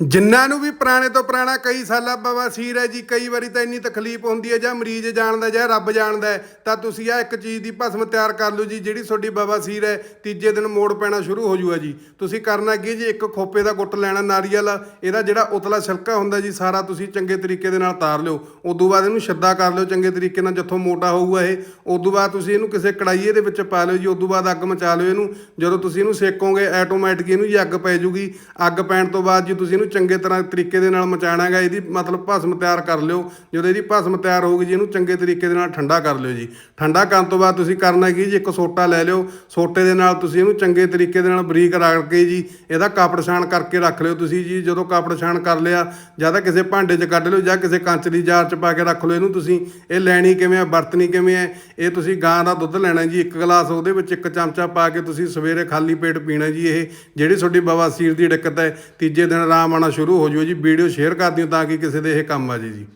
ਜਿਨ੍ਹਾਂ ਨੂੰ ਵੀ ਪੁਰਾਣੇ ਤੋਂ ਪੁਰਾਣਾ ਕਈ ਸਾਲਾਂ ਬਵਾਸੀਰ ਹੈ ਜੀ, ਕਈ ਵਾਰੀ ਤਾਂ ਇੰਨੀ ਤਕਲੀਫ ਹੁੰਦੀ ਹੈ ਜਾਂ ਮਰੀਜ਼ ਜਾਣਦਾ ਜਾਂ ਰੱਬ ਜਾਣਦਾ ਤਾਂ ਤੁਸੀਂ ਆ ਇੱਕ ਚੀਜ਼ ਦੀ ਭਸਮ ਤਿਆਰ ਕਰ ਲਓ ਜੀ, ਜਿਹੜੀ ਤੁਹਾਡੀ ਬਵਾਸੀਰ ਹੈ, ਤੀਜੇ ਦਿਨ ਮੋੜ ਪੈਣਾ ਸ਼ੁਰੂ ਹੋ ਜੂਗਾ ਜੀ। ਤੁਸੀਂ ਕਰਨਾ ਕੀ ਜੀ, ਇੱਕ ਖੋਪੇ ਦਾ ਗੁੱਟ ਲੈਣਾ, ਨਾਰੀਅਲ, ਇਹਦਾ ਜਿਹੜਾ ਉਤਲਾ ਛਿਲਕਾ ਹੁੰਦਾ ਜੀ, ਸਾਰਾ ਤੁਸੀਂ ਚੰਗੇ ਤਰੀਕੇ ਦੇ ਨਾਲ ਤਾਰ ਲਿਓ। ਉਦੋਂ ਬਾਅਦ ਇਹਨੂੰ ਛੱਦਾ ਕਰ ਲਿਓ ਚੰਗੇ ਤਰੀਕੇ ਨਾਲ, ਜਿੱਥੋਂ ਮੋਟਾ ਹੋਊਗਾ ਇਹ। ਉਦੋਂ ਬਾਅਦ ਤੁਸੀਂ ਇਹਨੂੰ ਕਿਸੇ ਕੜਾਈਏ ਦੇ ਵਿੱਚ ਪਾ ਲਿਓ ਜੀ, ਉਦੋਂ ਬਾਅਦ ਅੱਗ ਮਚਾ ਲਿਓ ਇਹਨੂੰ। ਜਦੋਂ ਤੁਸੀਂ ਇਹਨੂੰ ਸੇਕੋਗੇ ਆਟੋਮੈਟਿਕ ਇਹਨੂੰ ਜੀ ਅੱਗ ਪੈ ਜੂਗੀ। ਅੱਗ ਪੈਣ ਤੋਂ ਬਾਅਦ ਜੀ ਤੁਸੀਂ ਇਹਨੂੰ ਚੰਗੇ ਤਰ੍ਹਾਂ ਤਰੀਕੇ ਦੇ ਨਾਲ ਮਚਾਣਾ ਹੈਗਾ, ਇਹਦੀ ਮਤਲਬ ਭਸਮ ਤਿਆਰ ਕਰ ਲਿਓ। ਜਦੋਂ ਇਹਦੀ ਭਸਮ ਤਿਆਰ ਹੋਊਗੀ ਜੀ, ਇਹਨੂੰ ਚੰਗੇ ਤਰੀਕੇ ਦੇ ਨਾਲ ਠੰਡਾ ਕਰ ਲਿਓ ਜੀ। ਠੰਡਾ ਕਰਨ ਤੋਂ ਬਾਅਦ ਤੁਸੀਂ ਕਰਨਾ ਕੀ ਜੀ, ਇੱਕ ਸੋਟਾ ਲੈ ਲਿਓ। ਸੋਟੇ ਦੇ ਨਾਲ ਤੁਸੀਂ ਇਹਨੂੰ ਚੰਗੇ ਤਰੀਕੇ ਦੇ ਨਾਲ ਬਰੀਕ ਰੱਖ ਕੇ ਜੀ, ਇਹਦਾ ਕਾਪੜ ਛਾਣ ਕਰਕੇ ਰੱਖ ਲਿਓ ਤੁਸੀਂ ਜੀ। ਜਦੋਂ ਕਾਪੜ ਛਾਣ ਕਰ ਲਿਆ, ਜਾਂ ਤਾਂ ਕਿਸੇ ਭਾਂਡੇ 'ਚ ਕੱਢ ਲਿਓ, ਜਾਂ ਕਿਸੇ ਕੰਚ ਦੀ ਜਾਰ 'ਚ ਪਾ ਕੇ ਰੱਖ ਲਓ ਇਹਨੂੰ ਤੁਸੀਂ। ਇਹ ਲੈਣੀ ਕਿਵੇਂ ਆ, ਵਰਤਣੀ ਕਿਵੇਂ ਹੈ ਇਹ ਤੁਸੀਂ ਗਾਂ ਦਾ ਦੁੱਧ ਲੈਣਾ ਜੀ, ਇੱਕ ਗਲਾਸ ਉਹਦੇ ਵਿੱਚ ਇੱਕ ਚਮਚਾ ਪਾ ਕੇ ਤੁਸੀਂ ਸਵੇਰੇ ਖਾਲੀ ਪੇਟ ਪੀਣਾ ਜੀ ਇਹ, ਜਿਹੜੀ ਤੁਹਾਡੀ ਬਵਾਸੀਰ ਦੀ ਦਿੱਕਤ ਹੈ। ਤੀਜੇ ਦਿਨ ਆਰਾਮ ਆਉਣਾ ਸ਼ੁਰੂ ਹੋ ਜਾਊ ਜੀ, ਵੀਡੀਓ ਸ਼ੇਅਰ ਕਰ ਦਿਓ ਤਾਂ ਕਿ ਕਿਸੇ ਦੇ ਇਹ ਕੰਮ ਆ ਜੇ ਜੀ।